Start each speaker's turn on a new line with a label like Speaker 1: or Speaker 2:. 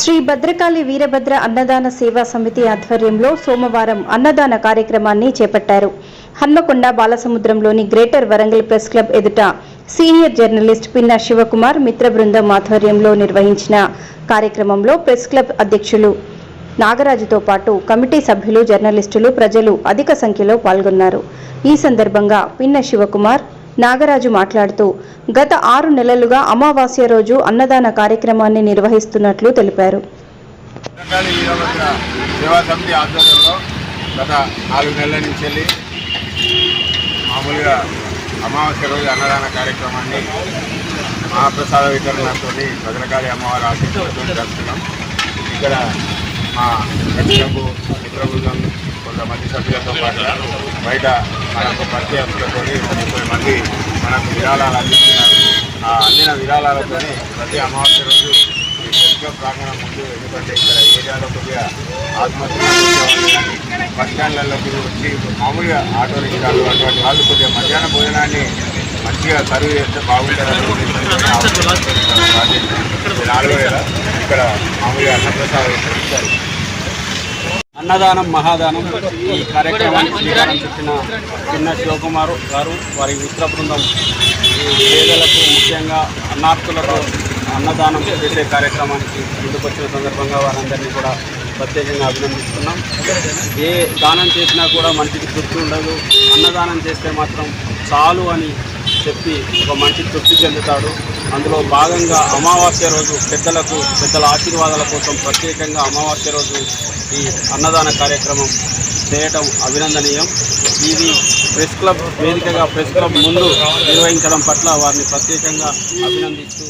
Speaker 1: శ్రీ భద్రకాళి వీరభద్ర అన్నదాన సేవా సమితి ఆధ్వర్యంలో సోమవారం అన్నదాన కార్యక్రమాన్ని చేపట్టారు. హన్మకొండ బాలసముద్రంలోని గ్రేటర్ వరంగల్ ప్రెస్ క్లబ్ ఎదుట సీనియర్ జర్నలిస్ట్ పిన్న శివకుమార్ మిత్ర బృందం ఆధ్వర్యంలో నిర్వహించిన కార్యక్రమంలో ప్రెస్ క్లబ్ అధ్యక్షులు నాగరాజుతో పాటు కమిటీ సభ్యులు జర్నలిస్టులు ప్రజలు అధిక సంఖ్యలో పాల్గొన్నారు. ఈ సందర్భంగా పిన్న శివకుమార్ నాగరాజు మాట్లాడుతూ గత ఆరు నెలలుగా అమావాస్య రోజు అన్నదాన కార్యక్రమాన్ని నిర్వహిస్తున్నట్లు తెలిపారు.
Speaker 2: సేవా సమితి ఆధ్వర్యంలో గత నాలుగు నెలల నుంచి వెళ్ళి మామూలుగా అమావాస్య రోజు అన్నదాన కార్యక్రమాన్ని మహాప్రసాద వితరణతో భద్రకాళి అమ్మవారి ఆశీస్సులతో జరుపుతున్నాం ఇక్కడ మా మిత్రులకు మిత్రబృందం కొంతమంది సభ్యులతో పాటు బయట మనకు పరిచయస్తులతో ముప్పై మంది మనకు విరాళాలు అందిస్తున్నారు. ఆ అందిన విరాళాలతో ప్రతి అమావాస్య రోజు ఈ పెద్ద ప్రాంగణం ముందు ఎందుకంటే ఇక్కడ ఏరియాలో కొద్దిగా ఆత్మహత్య బస్ స్టాండ్లలోకి వచ్చి మామూలుగా ఆటో రిక్షాలు అటువంటి వాళ్ళు కొద్దిగా మధ్యాహ్న భోజనాన్ని మంచిగా సర్వ్ చేస్తే బాగుంటుందని ఉద్దేశంతోనే ఆ నాలుగో ఇక్కడ మామూలుగా అన్నప్రసాదం ఇస్తారు
Speaker 3: అన్నదానం మహాదానం ఈ కార్యక్రమానికి శ్రీకారం చుట్టిన చిన్న శివకుమార్ గారు వారి మిత్ర బృందం పేదలకు ముఖ్యంగా అన్నార్థులకు అన్నదానం చేసే కార్యక్రమానికి ముందుకొచ్చిన సందర్భంగా వారందరినీ కూడా ప్రత్యేకంగా అభినందిస్తున్నాం. ఏ దానం చేసినా కూడా మంచిది తృప్తి ఉండదు అన్నదానం చేస్తే మాత్రం చాలు అని చెప్పి ఒక మంచి తృప్తి చెందుతాడు. అందులో భాగంగా అమావాస్య రోజు పెద్దలకు పెద్దల ఆశీర్వాదాల కోసం ప్రత్యేకంగా అమావాస్య రోజు ఈ అన్నదాన కార్యక్రమం చేయటం అభినందనీయం. ఇది ప్రెస్ క్లబ్ వేదికగా ప్రెస్ క్లబ్ ముందు నిర్వహించడం పట్ల వారిని ప్రత్యేకంగా అభినందిస్తూ